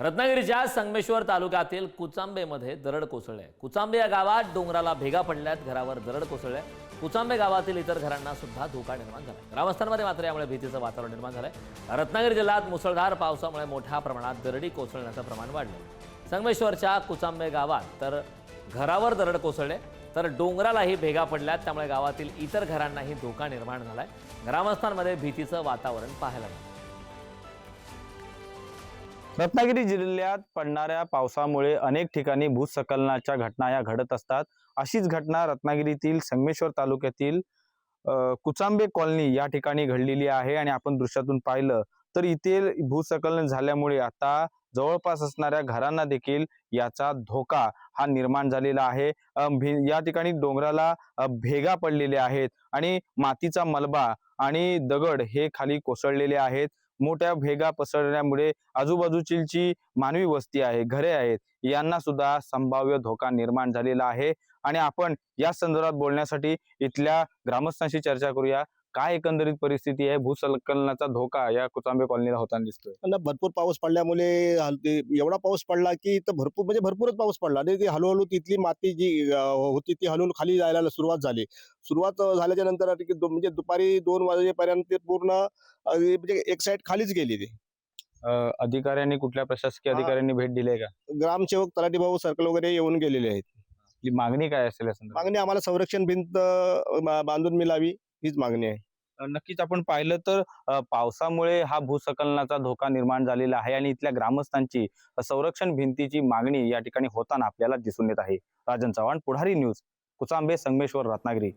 रत्नागिरीच्या संगमेश्वर तालुक्यातील कुचांबेमध्ये दरड कोसळले. कुचांबे या गावात डोंगराला भेगा पडल्यात घरावर दरड कोसळले. कुचांबे गावातील इतर घरांना सुद्धा धोका निर्माण झाला ग्रामस्थांमध्ये मात्र यामुळे भीतीचं वातावरण निर्माण झालंय. रत्नागिरी जिल्ह्यात मुसळधार पावसामुळे मोठ्या प्रमाणात दरडी कोसळण्याचं प्रमाण वाढलं संगमेश्वरच्या कुचांबे गावात तर घरावर दरड कोसळले तर डोंगरालाही भेगा पडल्यात. त्यामुळे गावातील इतर घरांनाही धोका निर्माण झालाय. ग्रामस्थांमध्ये भीतीचं वातावरण पाहायला मिळालं रत्नागिरी जिल्ह्यात पडणाऱ्या पावसामुळे अनेक ठिकाणी भूस्खलनाच्या घटना या घडत असतात. अशीच घटना रत्नागिरीतील संगमेश्वर तालुक्यातील कुचांबे कॉलनी या ठिकाणी घडलेली आहे आणि आपण दृश्यातून पाहिलं तर इथे भूस्खलन झाल्यामुळे आता जवळपास असणाऱ्या घरांना देखील याचा धोका हा निर्माण झालेला आहे. या ठिकाणी डोंगराला भेगा पडलेल्या आहेत आणि मातीचा मलबा आणि दगड हे खाली कोसळलेले आहेत. मोठ्या भेगा पसरण्यामुळे आजूबाजूची जी मानवी वस्ती आहे घरे आहेत यांना सुद्धा संभाव्य धोका निर्माण झालेला आहे. आणि आपण या संदर्भात बोलण्यासाठी इथल्या ग्रामस्थांशी चर्चा करूया. काय एकंदरीत परिस्थिती आहे? भूसंकलनाचा धोका या कुचांबे कॉलनीला होताना दिसतोय. भरपूर पाऊस पडल्यामुळे एवढा पाऊस पडला की इथं भरपूर म्हणजे भरपूरच पाऊस पडला. आणि ती हळूहळू तिथली माती जी होती ती हळूहळू खाली जायला सुरुवात झाली. सुरुवात झाल्याच्यानंतर म्हणजे दुपारी दोन वाजेपर्यंत ते पूर्ण म्हणजे एक साईड खालीच गेली ती. अधिकाऱ्यांनी कुठल्या प्रशासकीय. अधिकाऱ्यांनी भेट दिली आहे का? ग्रामसेवक तलाठी भाऊ सर्कल वगैरे येऊन गेलेले आहेत. मागणी काय असेल? मागणी आम्हाला संरक्षण भिंत बांधून मिळावी. हीच मागणी आहे. नक्कीच आपण पाहिलं तर पावसामुळे हा भूस्खलनाचा धोका निर्माण झालेला आहे आणि इथल्या ग्रामस्थांची संरक्षण भिंतीची मागणी या ठिकाणी होताना आपल्याला दिसून येत आहे. राजन चव्हाण पुढारी न्यूज कुचांबे संगमेश्वर रत्नागिरी.